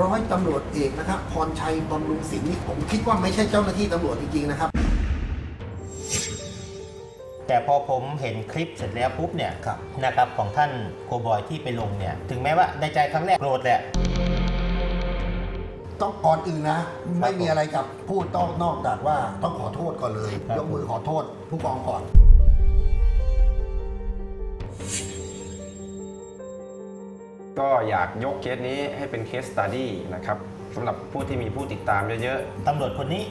ร้อยตำรวจเอกนะครับ พรชัยบำรุงศิลป์นี่ผมคิดว่าไม่ใช่เจ้าหน้าที่ตำรวจจริงๆนะครับ แต่พอผมเห็นคลิปเสร็จแล้วปุ๊บเนี่ยครับ นะครับของท่านโกบอยที่ไปลงเนี่ยถึงแม้ว่าในใจครั้งแรกโกรธแหละ ต้องก่อนอื่นนะ ไม่มีผมอะไรกับพูดต้องนอกจากว่าต้องขอโทษก่อนเลย ครับ ยกมือขอโทษผู้กองก่อน ก็อยากยกเคสนี้ให้เป็นเคสตัดดี้นะครับสำหรับผู้ที่มีผู้ติดตามเยอะตำรวจคนนี้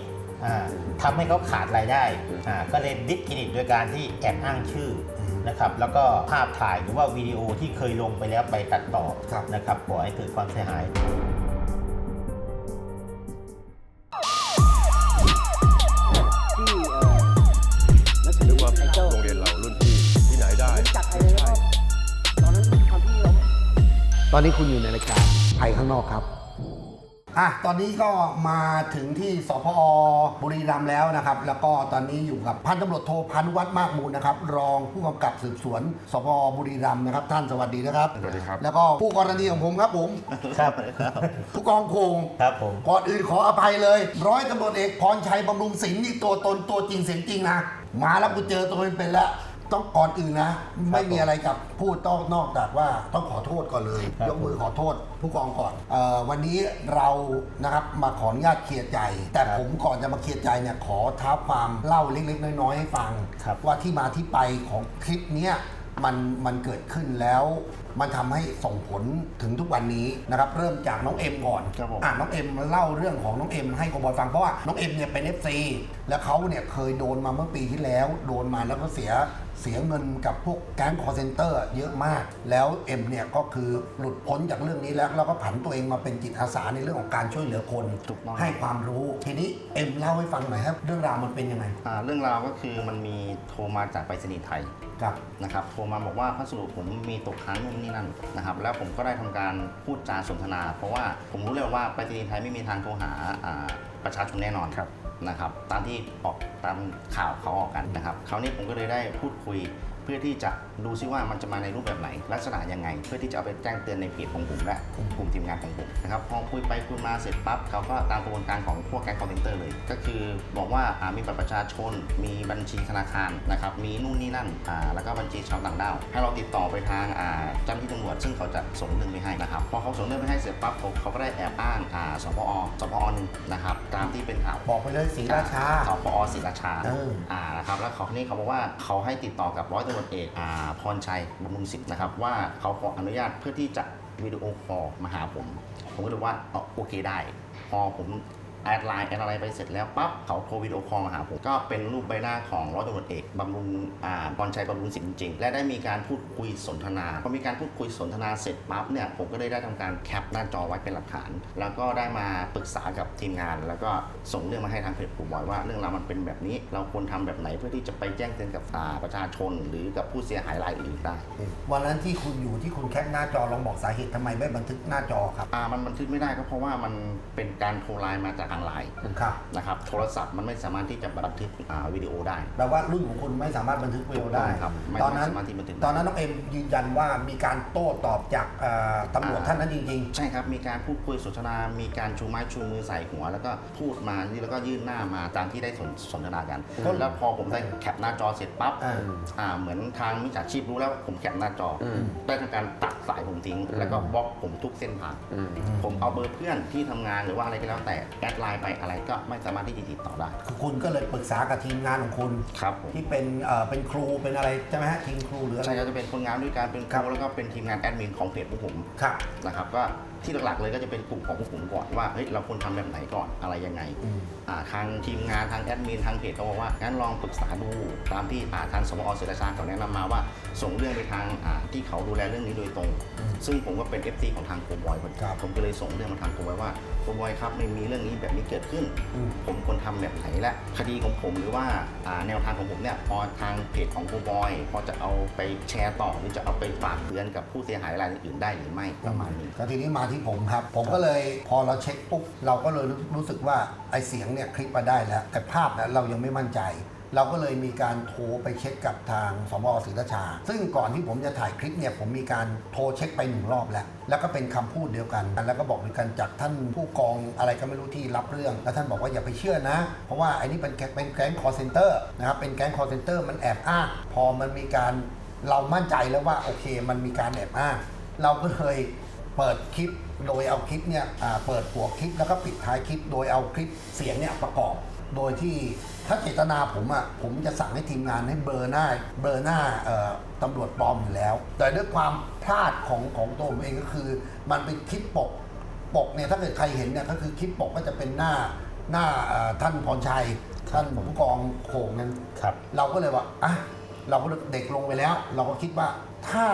อ่าทำให้เขาขาดรายได้อ่าก็เลยดิสเครดิตโดยการที่แอบอ้างชื่อนะครับแล้วก็ภาพถ่ายหรือว่าวิดีโอที่เคยลงไปแล้วไปตัดต่อครับ นะครับก่อให้เกิดความเสียหาย ตอนนี้คุณอยู่ในรายการภัยข้างนอกครับอะตอนนี้ก็มาถึงที่สพอบุรีรัมย์แล้วนะครับ แล้วก็ตอนนี้อยู่กับพันตำรวจโทพันวัฒน์มากมูลนะครับ รองผู้กำกับสืบสวนสพบุรีรัมย์นะครับ ท่านสวัสดีนะครับสวัสดีครับ แล้วก็ผู้กรณีของผมครับผมครับผู้กองโคงครับผมก่อนอื่นขออภัยเลย ร้อยตำรวจเอกพรชัยบำรุงศิลป์นี่ตัวตนตัวจริงเสียงจริงนะมาแล้วกูเจอตัวเป็นๆแล้ว ต้องก่อนอื่นนะ ไม่มีอะไรกับพูดต้องนอกจากว่าต้องขอโทษก่อนเลย ครับยกมือขอโทษผู้กองก่อนเออวันนี้เรานะครับมาขออนุญาตเคลียร์ใจ แต่ผมก่อนจะมาเคลียร์ใจเนี่ยขอท้าความเล่าเล็กๆน้อยๆให้ฟัง ครับ ว่าที่มาที่ไปของคลิปเนี้ยมันมันเกิดขึ้นแล้ว มันทำให้ส่งผลถึงทุกวันนี้นะครับเริ่มจากน้องเอ็มก่อนครับผม อะน้องเอ็มมาเล่าเรื่องของน้องเอ็มให้กบอยฟังเพราะว่าน้องเอ็มเนี่ยเป็น FC แล้วเขาเนี่ยเคยโดนมาเมื่อปีที่แล้ว โดนมาแล้วก็เสียเสียเงินกับพวกแก๊งคอร์เซนเตอร์เยอะมาก แล้วเอ็มเนี่ยก็คือหลุดพ้นจากเรื่องนี้แล้วแล้วก็ผันตัวเองมาเป็นจิตอาสาในเรื่องของการช่วยเหลือคน ถูกต้อง ให้ความรู้ ทีนี้เอ็มเล่าให้ฟังหน่อยครับ เรื่องราวมันเป็นยังไงอ่าเรื่องราวก็คือมันมีโทรมาจากไปรษณีย์ไทย ครับนะครับโทรมาบอกว่าพัสดุผมมีตกค้างนู่นนี่นั่นนะครับแล้วผมก็ได้ทำการพูดจาสนทนา เพราะว่าผมรู้เลยว่าไปรษณีย์ไทยไม่มีทางโทรหาอ่าประชาชนแน่นอนครับ นะครับตามที่ออกตามข่าวเขาออกกันนะครับคราวนี้ผมก็เลยได้พูดคุย เพื่อที่จะดูซิว่ามันจะมาในรูปแบบไหน ลักษณะยังไง เพื่อที่จะเอาไปแจ้งเตือนในเพจของผมและกลุ่มทีมงานของผมนะครับพอคุยไปคุยมาเสร็จปั๊บเขาก็ตามกระบวนการของพวกแก๊งคอร์เซนเตอร์เลย ก็คือบอกว่าอ่ามีบัตรประชาชน มีบัญชีธนาคารนะครับมีนู่นนี่นั่นอ่าแล้วก็บัญชีชาวต่างด้าวให้เราติดต่อไปทางอ่าเจ้าหน้าที่ตำรวจซึ่งเขาจะส่งเรื่องไปให้นะครับพอเขาส่งเรื่องไปให้เสร็จปั๊บเขาเขาก็ได้แอบอ้างอ่าสพอสพอหนึ่งนะครับตามที่เป็นข่าวบอกไปเลยศรีราชาสพอศรีราชาเอออ่านะครับแล้วเขานี่เขาบอกว่าเขาให้ติดต่อกับร้อยตำรวจเอกอาพรชัยบำรุงศิษย์นะครับ ว่าเขาขออนุญาตเพื่อที่จะวิดีโอคอลมาหาผม ผมก็เลยว่าอ๋อโอเคได้ พอผม แอดไลน์แอดอะไรไปเสร็จแล้วปั๊บเขาโทรวิดีโอคอลมาหาผมก็เป็นรูปใบหน้าของร้อยตำรวจเอกบำรุงอ่าพรชัยบำรุงศิษย์จริงๆและได้มีการพูดคุยสนทนาพอมีการพูดคุยสนทนาเสร็จปั๊บเนี่ยผมก็เลยได้ทำการแคปหน้าจอไว้เป็นหลักฐาน แล้วก็ได้มาปรึกษากับทีมงาน แล้วก็ส่งเรื่องมาให้ทางเพจผมบอยว่าเรื่องราวมันเป็นแบบนี้ เราควรทำแบบไหนเพื่อที่จะไปแจ้งเตือนกับอ่าประชาชนหรือกับผู้เสียหายรายอื่นได้วันนั้นที่คุณอยู่ที่คุณแคปหน้าจอลองบอกสาเหตุทำไมไม่บันทึกหน้าจอครับอ่ามันบันทึกไม่ได้ก็เพราะว่ามันเป็นการโทรไลน์มาจากทางไลน์ครับ นะครับโทรศัพท์มันไม่สามารถที่จะบันทึกอ่าวิดีโอได้ แปลว่ารุ่นของคุณไม่สามารถบันทึกวิดีโอได้ ครับไม่ตอนนั้น ไม่สามารถที่บันทึกได้ ตอนนั้นน้องเอ็มยืนยันว่ามีการโต้ตอบจากเอ่อตำรวจท่านนั้นจริง ใช่ครับมีการพูดคุยสนทนา มีการชูไม้ชูมือใส่หัว แล้วก็พูดมาแล้วก็ยื่นหน้ามาตามที่ได้สนสนทนากัน แล้วพอผมได้แคปหน้าจอเสร็จปั๊บอ่า อ่าเหมือนทางมิจฉาชีพรู้แล้วผมแคปหน้าจออมได้ทำการตัดสายผมทิ้ง แล้วก็บล็อกผมทุกเส้นทางอืมผมเอาเบอร์เพื่อนที่ทำงานหรือว่าอะไรก็แล้วแต่แอดไลน์ไปอะไรก็ไม่สามารถที่จะติดต่อได้ๆคือคุณก็เลยปรึกษากับทีมงานของคุณ ครับผม ที่เป็นเอ่อเป็นครูเป็นอะไรใช่ไหมฮะทีมครูหรืออะไร ใช่ก็จะเป็นคนงานด้วยการเป็นคครัรูบ แล้วก็เป็นทีมงานแอดมินของเพจพวกผมครับ นะครับก็ที่หลักๆเลยก็จะเป็นกลุ่มของพวกผมก่อนว่าเฮ้ยเราควรทำแบบไหนก่อนอะไรยังไงอืม อ่าทางทีมงานทางแอดมินทางเพจเขาบอกว่างั้นลองปรึกษาดูตามที่อ่าทางสมอเสรชาเขาแนะนำมาว่าส่งเรื่องไปทางอ่าที่เขาดูแลเรื่องนี้โดยตรง ซึ่งผมก็เป็น FC ของทางโคบอยครับ ผมก็เลยส่งเรื่องมาทางโคบอยว่าโคบอยครับไม่มีเรื่องนี้แบบนี้เกิดขึ้นอืมผมควรทำแบบไหนและคดีของผมหรือว่าอ่าแนวทางของผมเนี่ยพอทางเพจของโคบอย พอจะเอาไปแชร์ต่อหรือจะเอาไปฝากเตือนกับผู้เสียหายรายอื่นๆได้หรือไม่ประมาณนี้ ก็ทีนี้มาที่ผมครับ ผมก็เลยพอเราเช็คปุ๊บเราก็เลยรู้สึกว่าไอเสียงเนี่ยคลิปมาได้แล้ว แต่ภาพเนี่ยเรายังไม่มั่นใจ เราก็เลยมีการโทรไปเช็คกับทางสมศรีราชา ซึ่งก่อนที่ผมจะถ่ายคลิปเนี่ยผมมีการโทรเช็คไปหนึ่งรอบแล้ว แล้วก็เป็นคำพูดเดียวกัน แล้วก็บอกเหมือนกันจากท่านผู้กองอะไรก็ไม่รู้ที่รับเรื่อง แล้วท่านบอกว่าอย่าไปเชื่อนะ เพราะว่าไอ้นี่เป็นแก๊งเป็นแก๊งคอร์เซนเตอร์นะครับเป็นแก๊งคอร์เซนเตอร์มันแอบอ้างพอมันมีการเรามั่นใจแล้วว่าโอเค มันมีการแอบอ้างเราก็เลยเปิดคลิปโดยเอาคลิปเนี่ยเปิดหัวคลิปแล้วก็ปิดท้ายคลิป โดยเอาคลิปเสียงเนี่ยประกอบ โดยที่ถ้าเจตนาผมอะ่ะผมจะสั่งให้ทีมงานให้เบลอร์หน้าเบลอร์หน้าเอ่อตำรวจปลอมอยู่แล้ว แต่ด้วยความพลาดของของตัวผมเองก็คือ มันเป็นคลิปปกปกเนี่ยถ้าเกิดใครเห็นเนี่ยก็คือคลิปปกก็จะเป็นหน้าหน้าเอ่อท่านพรชัยท่านผู้กองโขงนั้นครับเราก็เลยว่าอะเราก็เด็กลงไปแล้ว เราก็คิดว่าถ้า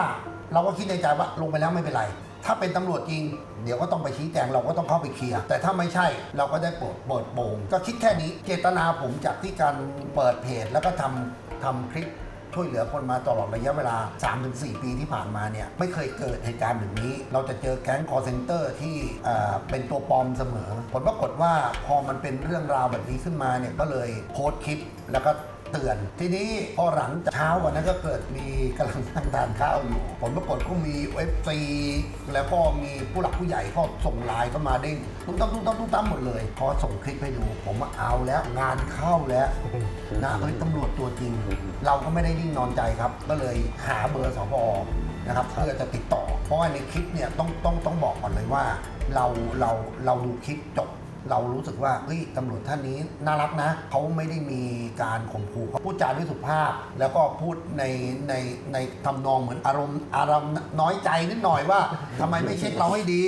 เราก็คิดในใจว่าลงไปแล้วไม่เป็นไร ถ้าเป็นตำรวจจริง เดี๋ยวก็ต้องไปชี้แจงเราก็ต้องเข้าไปเคลียร์แต่ถ้าไม่ใช่เราก็ได้เปิดปิดโปงก็คิดแค่นี้เจตนาผมจากที่การเปิดเพจแล้วก็ทำทำคลิปช่วยเหลือคนมาตลอดระยะเวลา 3-4 ปีที่ผ่านมาเนี่ยไม่เคยเกิดเหตุการณ์แบบนี้ เราจะเจอแก๊งคอร์เซนเตอร์ที่เอ่อเป็นตัวปลอมเสมอ ผลปรากฏว่าพอมันเป็นเรื่องราวแบบนี้ขึ้นมาเนี่ยก็เลยโพสต์คลิปแล้วก็ เตือน ทีนี้พอหลังจากเช้าวันนั้นก็เกิดมีกำลังนั่งทานข้าวอยู่ ผลปรากฏก็มีเอฟซีแล้วก็มีผู้หลักผู้ใหญ่ก็ส่งไลน์เข้ามาเด้งตุ้มตั้มตุ้มตั้มตุ้มตั้มหมดเลยพอส่งคลิปให้ดู ผมว่าเอาแล้วงานเข้าแล้วนะเฮ้ยตำรวจตัวจริง เราก็ไม่ได้นิ่งนอนใจครับ ก็เลยหาเบอร์สพนะครับเพื่อจะติดต่อ เพราะว่าในคลิปเนี่ยต้องต้องต้องบอกก่อนเลยว่า เราเราเราดูคลิปจบ เรารู้สึกว่าเฮ้ยตำรวจท่านนี้น่ารักนะ เขาไม่ได้มีการข่มขู่เขาพูดจาด้วยสุภาพ แล้วก็พูดในในในทำนองเหมือนอารมณ์อารมณ์น้อยใจนิดหน่อยว่าทำไมไม่เช็คเราให้ดี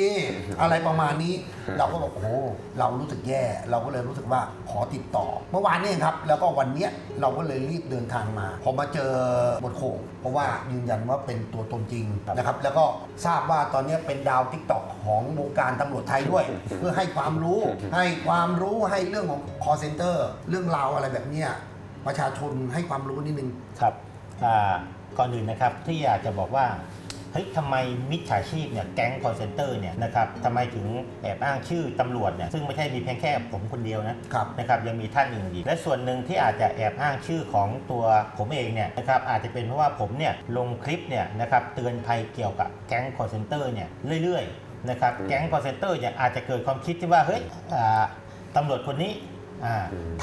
อะไรประมาณนี้ เราก็บอกโอ้โหเรารู้สึกแย่ เราก็เลยรู้สึกว่าขอติดต่อ เมื่อวานนี้เองครับ แล้วก็วันเนี้ยเราก็เลยรีบเดินทางมา พอมาเจอบทโขงเพราะว่ายืนยันว่าเป็นตัวตนจริงนะครับ แล้วก็ทราบว่าตอนนี้เป็นดาวทิกตอกของวงการตำรวจไทยด้วย เพื่อให้ความรู้ ให้ความรู้ให้เรื่องของคอเซนเตอร์เรื่องราวอะไรแบบเนี้ยประชาชนให้ความรู้นิดนึง ครับอ่าก่อนอื่นนะครับที่อยากจะบอกว่า เฮ้ยทำไมมิจฉาชีพเนี่ยแก๊งคอนเซนเตอร์เนี่ยนะครับทำไมถึงแอบอ้างชื่อตำรวจเนี่ยซึ่งไม่ใช่มีเพียงแค่ผมคนเดียวนะครับนะครับยังมีท่านอื่นอีกและส่วนหนึ่งที่อาจจะแอบอ้างชื่อของตัวผมเองเนี่ยนะครับอาจจะเป็นเพราะว่าผมเนี่ยลงคลิปเนี่ยนะครับเตือนภัยเกี่ยวกับแก๊งคอนเซนเตอร์เนี่ยเรื่อยๆนะครับแก๊งคอนเซนเตอร์เนี่ยอาจจะเกิดความคิดที่ว่าเฮ้ยอ่าตำรวจคนนี้อ่า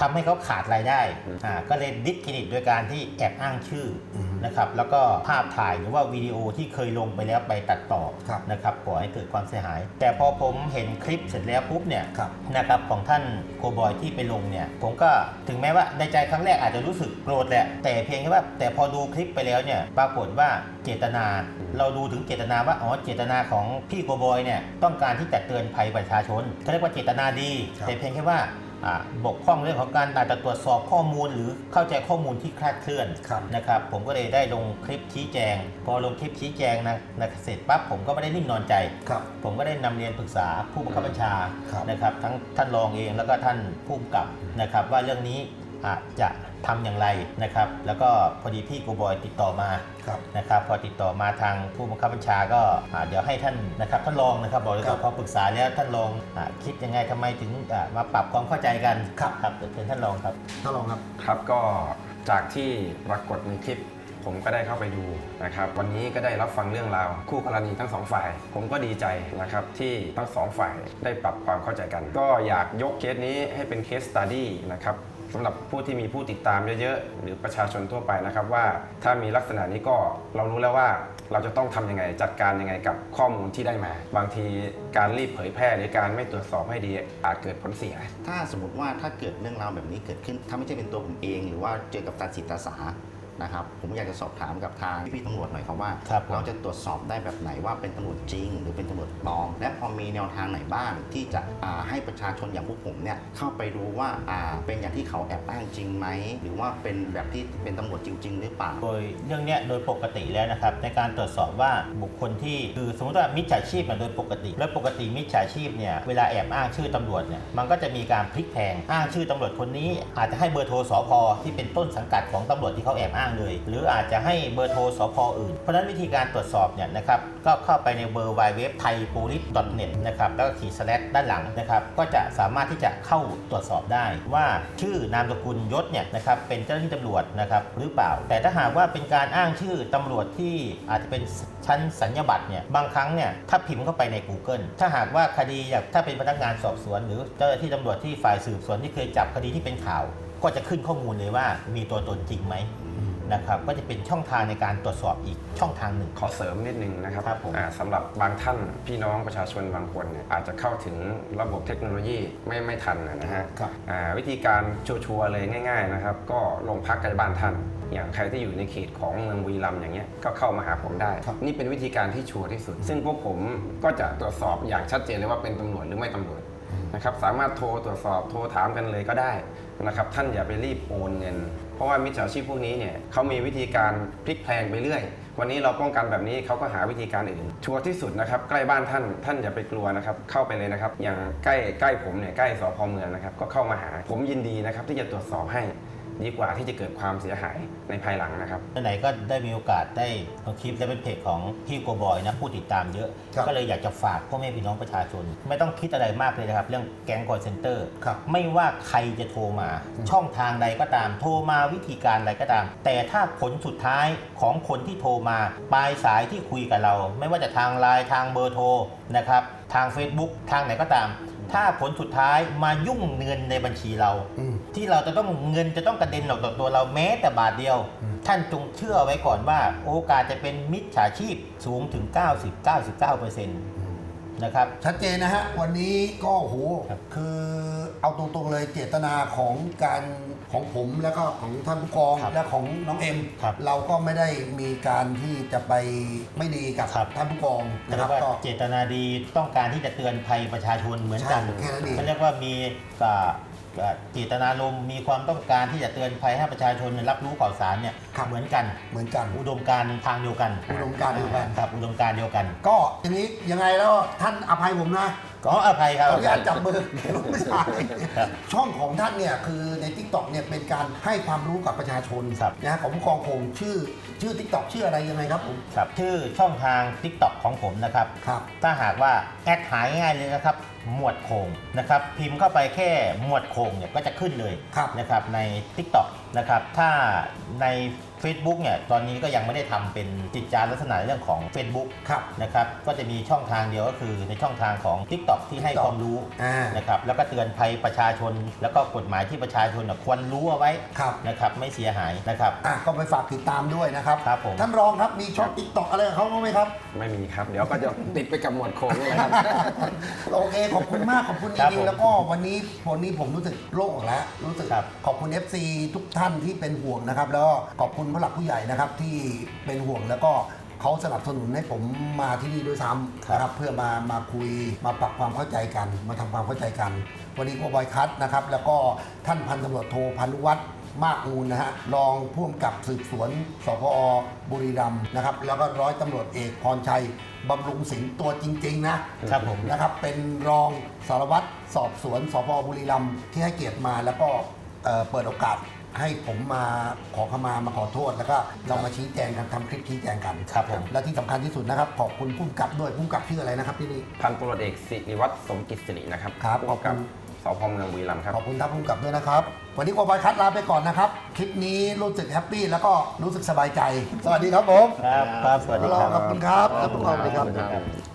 ทำให้เขาขาดรายได้อ่าก็เลยดิสเครดิตโดยการที่แอบอ้างชื่ออมนะครับแล้วก็ภาพถ่ายหรือว่าวิดีโอที่เคยลงไปแล้วไปตัดต่อครับนะครับก่อให้เกิดความเสียหาย แต่พอผมเห็นคลิปเสร็จแล้วปุ๊บเนี่ยครับนะครับของท่านโกบอยที่ไปลงเนี่ยผมก็ถึงแม้ว่าในใจครั้งแรกอาจจะรู้สึกโกรธแหละแต่เพียงแค่ว่า แต่พอดูคลิปไปแล้วเนี่ยปรากฏว่าเจตนา เราดูถึงเจตนาว่าอ๋อเจตนาของพี่โกบอยเนี่ยต้องการที่จะเตือนภัยประชาชนเขาเรียกว่าเจตนาดีครับแต่เพียงแค่ว่าอ่า บกพร่องเรื่องของการอาจจะตรวจสอบข้อมูล หรือเข้าใจข้อมูลที่คลาดเคลื่อนครับนะครับ ผมก็เลยได้ลงคลิปชี้แจง พอลงคลิปชี้แจงนะนะเสร็จปั๊บผมก็ไม่ได้นิ่งนอนใจครับผมก็ได้นำเรียนปรึกษาผู้บังคับบัญชาครับนะครับ ทั้งท่านรองเองแล้วก็ท่านผู้กำกับนะครับ ว่าเรื่องนี้ อาจจะทำอย่างไรนะครับ แล้วก็พอดีพี่โกบอยติดต่อมาครับนะครับพอติดต่อมาทางผู้บังคับบัญชาก็อ่าเดี๋ยวให้ท่านนะครับท่านรองนะครับบอกเลยครัว่าบพอปรึกษาแล้วท่านรองอาคิดยังไงทำไมถึงอ่ามาปรับความเข้าใจกันครับครับเดี๋ยวเชิญท่านรองครับท่านรองครับครับก็จากที่ปรากฏในคลิปผมก็ได้เข้าไปดูนะครับวันนี้ก็ได้รับฟังเรื่องราวคู่กรณีทั้งสองฝ่าย ผมก็ดีใจนะครับที่ทั้งสองฝ่ายได้ปรับความเข้าใจกัน ก็อยากยกเคสนี้ให้เป็นเคสตัดดี้นะครับ สำหรับผู้ที่มีผู้ติดตามเยอะๆ หรือประชาชนทั่วไปนะครับว่าถ้ามีลักษณะนี้ก็เรารู้แล้วว่าเราจะต้องทำยังไงจัดการยังไงกับข้อมูลที่ได้มา บางทีการรีบเผยแพร่หรือการไม่ตรวจสอบให้ดีอาจเกิดผลเสีย ถ้าสมมติว่าถ้าเกิดเรื่องราวแบบนี้เกิดขึ้น ถ้าไม่ใช่เป็นตัวผมเอง หรือว่าเจอกับตาสิตาสา นะครับผมอยากจะสอบถามกับทางพี่ๆตำรวจหน่อยครับว่า ครับผม เราจะตรวจสอบได้แบบไหนว่าเป็นตำรวจจริง หรือเป็นตำรวจปลอม และพอมีแนวทางไหนบ้างที่จะอ่าให้ประชาชนอย่างพวกผมเนี่ยเข้าไปดูว่าอ่าเป็นอย่างที่เขาแอบอ้างจริงไหมหรือว่าเป็นแบบที่เป็นตำรวจจริง ๆ หรือเปล่า โดยเรื่องเนี้ยโดยปกติแล้วนะครับในการตรวจสอบว่าบุคคลที่คือสมมติว่ามิจฉาชีพเนี่ยโดยปกติ และปกติมิจฉาชีพเนี่ยเวลาแอบอ้างชื่อตำรวจเนี่ยมันก็จะมีการพลิกแพลงอ้างชื่อตำรวจคนนี้ อาจจะให้เบอร์โทรสพที่เป็นต้นสังกัดของตำรวจที่เขาแอบอ้างางเลย หรืออาจจะให้เบอร์โทรสพอื่น เพราะนั้นวิธีการตรวจสอบเนี่ยนะครับก็เข้าไปในเบอร์ w w w t h a i p o l i c e n e t นะครับแล้วก็ขีดสแลชด้านหลังนะครับก็จะสามารถที่จะเข้าตรวจสอบได้ ว่าชื่อนามสกุลยศเนี่ยนะครับเป็นเจ้าหน้าที่ตำรวจนะครับหรือเปล่า แต่ถ้าหากว่าเป็นการอ้างชื่อตำรวจที่อาจจะเป็นชั้นสัญญาบัตรเนี่ยบางครั้งเนี่ยถ้าพิมพ์เข้าไปใน Google ถ้าหากว่าคดีอย่างถ้าเป็นพนักงานสอบสวน หรือเจ้าหน้าที่ตำรวจที่ฝ่ายสืบสวนที่เคยจับคดีที่เป็นข่าว ก็จะขึ้นข้อมูลเลยว่ามีตัวตนจริงไหม นะครับก็จะเป็นช่องทางในการตรวจสอบอีกช่องทางหนึ่ง ขอเสริมนิดนึงนะครับครับผมอ่าสำหรับบางท่านพี่น้องประชาชนบางคนเนี่ยอาจจะเข้าถึงระบบเทคโนโลยีไม่ไม่ทันนะฮะครับ อ่าวิธีการชัวร์ๆเลยง่าย ๆนะครับ ก็ลงพักใกล้บ้านท่าน อย่างใครที่อยู่ในเขตของเมืองบุรีรัมย์อย่างเงี้ยก็เข้ามาหาผมได้ ครับ นี่เป็นวิธีการที่ชัวร์ที่สุด ซึ่งพวกผมก็จะตรวจสอบอย่างชัดเจนเลยว่าเป็นตำรวจหรือไม่ตำรวจ นะครับสามารถโทรตรวจสอบโทรถามกันเลยก็ได้นะครับท่านอย่าไปรีบโอนเงิน เพราะว่ามิจฉาชีพพวกนี้เนี่ยเขามีวิธีการพลิกแพลงไปเรื่อย วันนี้เราป้องกันแบบนี้เขาก็หาวิธีการอื่น ชัวร์ที่สุดนะครับใกล้บ้านท่านท่านอย่าไปกลัวนะครับเข้าไปเลยนะครับอย่างใกล้ใกล้ผมเนี่ยใกล้สพเมืองนะครับก็เข้ามาหาผมยินดีนะครับที่จะตรวจสอบให้ ดีกว่าที่จะเกิดความเสียหายในภายหลังนะครับ ไหนๆก็ได้มีโอกาสได้เอาคลิปและเป็นเพจของพี่โกบอยนะผู้ติดตามเยอะ ครับก็เลยอยากจะฝากพ่อแม่พี่น้องประชาชน ไม่ต้องคิดอะไรมากเลยนะครับ เรื่องแก๊งคอร์เซนเตอร์ ครับ ไม่ว่าใครจะโทรมา ช่องทางใดก็ตาม โทรมาวิธีการใดก็ตาม แต่ถ้าผลสุดท้ายของคนที่โทรมา ปลายสายที่คุยกับเรา ไม่ว่าจะทางไลน์ทางเบอร์โทรนะครับทาง Facebook ทางไหนก็ตาม ถ้าผลสุดท้ายมายุ่งเงินในบัญชีเรา อืม ที่เราจะต้องเงินจะต้องกระเด็นออกจากตัวเราแม้แต่บาทเดียว ท่านจงเชื่อไว้ก่อนว่า โอกาสจะเป็นมิจฉาชีพสูงถึง 90-99%นะครับ ชัดเจนนะฮะ วันนี้ก็โหครับคือเอาตรงๆเลยเจตนาของการของผมแล้วก็ของท่านผู้กองครับและของน้องเอ็มครับเราก็ไม่ได้มีการที่จะไปไม่ดีกับครับท่านผู้กองนะเรีคยรับกว่าก็เจตนาดีต้องการที่จะเตือนภัยประชาชนเหมือนกันใช่แค่นั้นเองเขาเรียกว่ามี อ่าอ่าเจตนารมณ์มีความต้องการที่จะเตือนภัยให้ประชาชนรับรู้ข่าวสารเนี่ยครับ เหมือนกัน เหมือนกัน อุดมการณ์ทางเดียวกันอุดมการณ์เดียวกัน ครับอุดมการณ์เดียวกันก็ทีนี้ยังไงแล้วท่านอภัยผมนะก็อภัยคขรับออนุญาตจับมือไม่ใช่ครับช่องของท่านเนี่ยคือใน t ิ k t o k เนี่ยเป็นการให้ความรู้กับประชาชนครับ นะฮะของผู้กองคงชื่อชื่อ t ิ k t o k ชื่ออะไรยังไงครับผมครับชื่อช่องทาง TikTok ของผมนะครับ ครับ ถ้าหากว่าแอดหายง่ายเลยนะครับ หมวดโคงนะครับพิมพ์เข้าไปแค่หมวดโคงเนี่ยก็จะขึ้นเลยครับนะครับใน TikTok นะครับถ้าใน Facebook เนี่ยตอนนี้ก็ยังไม่ได้ทำเป็นจิตจารลักษณะเรื่องของ Facebook ครับนะครับก็จะมีช่องทางเดียวก็คือในช่องทางของ TikTok ที่ให้ TikTok ความรู้อ่านะครับแล้วก็เตือนภัยประชาชน แล้วก็กฎหมายที่ประชาชนน่ะควรรู้เอาไว้ครับนะครับไม่เสียหายนะครับอะก็ไปฝากติดตามด้วยนะครับครับผมท่านรองครับมีช่องติ๊กต็อกอะไรกับเขาบ้างไหมครับ ไม่มีครับ เดี๋ยวก็จะติดไปกับหมวดโค้งนี่แหละครับโอเคขอบคุณมากขอบคุณจครับริผงมๆแล้วก็วันนี้วันนี้ผมรู้สึกโล่งแล้วรู้สึกครับขอบคุณ FC ทุกท่านที่เป็นห่วงนะครับแล้วก็ขอบคุณผู้หลักผู้ใหญ่นะครับที่เป็นห่วงแล้วก็เขาสนับสนุนให้ผมมาที่นี่ด้วยซ้ำนะครับเพื่อมามาคุยมาปรับความเข้าใจกัน มาทำความเข้าใจกัน วันนี้ก็บอยคัทนะครับแล้วก็ท่านพันตำรวจโทพานุวัฒน์มากมูลนะฮะรองผู้กำกับสืบสวนสพอบุรีรัมย์นะครับแล้วก็ร้อยตำรวจเอกพรชัยบำรุงสิงห์ตัวจริง ๆ นะครับผมนะครับเป็นรองสารวัตรสอบสวนสพบุรีรัมย์ที่ให้เกียรติมาแล้วก็เอ่อเปิดโอกาส ให้ผมมาขอขมามาขอโทษแล้วก็เรามาชี้แจงกันทำคลิปชี้แจงกันครับผม และที่สำคัญที่สุดนะครับขอบคุณผู้กำกับด้วยผู้กำกับชื่ออะไรนะครับที่นี่ พันตำรวจเอกสิริวัตรสมกิจสิรินะครับครับผู้กำกับขอบคุณสพเมืองบุรีรัมย์ครับ ขอบคุณท่านผู้กำกับด้วยนะครับ วันนี้โกบอยคัดลาไปก่อนนะครับ คลิปนี้รู้สึกแฮปปี้แล้วก็รู้สึกสบายใจ สวัสดีครับผมครับ ครับ สวัสดีครับ ขอบคุณครับท่านผู้กำกับสวัสดีครับสวัสดีครับ